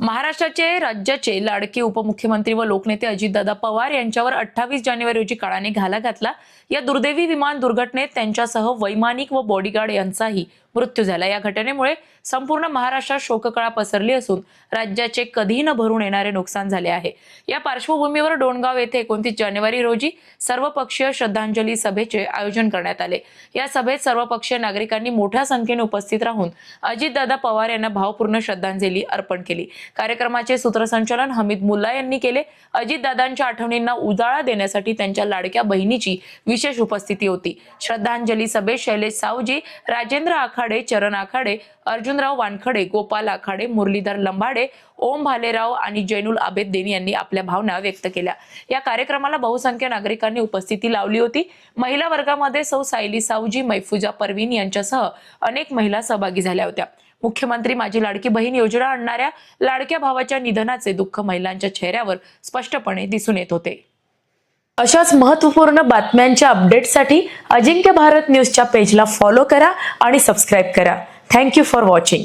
महाराष्ट्राचे राज्याचे लाडके उपमुख्यमंत्री व लोकनेते अजितदादा पवार यांच्यावर अठ्ठावीस जानेवारी रोजी काळाने घाला घातला. या दुर्दैवी विमान दुर्घटनेत त्यांच्यासह वैमानिक व बॉडीगार्ड यांचाही मृत्यू झाला. या घटनेमुळे संपूर्ण महाराष्ट्रात शोककळा पसरली असून राज्याचे कधी न भरून येणारे नुकसान झाले आहे. या पार्श्वभूमीवर डोणगाव येथे एकोणतीस जानेवारी रोजी सर्वपक्षीय श्रद्धांजली सभेचे आयोजन करण्यात आले. या सभेत सर्वपक्षीय नागरिकांनी मोठ्या संख्येने उपस्थित राहून अजितदादा पवार यांना भावपूर्ण श्रद्धांजली अर्पण केली. कार्यक्रमाचे सूत्रसंचालन हमीद मुल्ला यांनी केले. अजितदादांच्या आठवणींना उजाळा देण्यासाठी त्यांच्या लाडक्या बहिणीची विशेष उपस्थिती होती. श्रद्धांजली सभेत शैलेश सावजी राजेंद्र आखाडे चरण आखाडे अर्जुनराव वानखडे गोपाल आखाडे मुरलीधर लंबाडे ओम भालेराव आणि जैनुल आबेद देनी यांनी आपल्या भावना व्यक्त केल्या. या कार्यक्रमाला बहुसंख्य नागरिकांनी उपस्थिती लावली होती. महिला वर्गामध्ये सौ सायली सावजी मैफुजा परवीन यांच्यासह अनेक महिला सहभागी झाल्या होत्या. मुख्यमंत्री माझी लाडकी बहीण योजना आणणाऱ्या लाडक्या भावाच्या निधनाचे दुःख महिलांच्या चेहऱ्यावर स्पष्टपणे दिसून येत होते. अशाच महत्त्वपूर्ण बातम्यांच्या अपडेटसाठी अजिंक्य भारत न्यूजच्या पेजला फॉलो करा आणि सबस्क्राईब करा. Thank you for watching.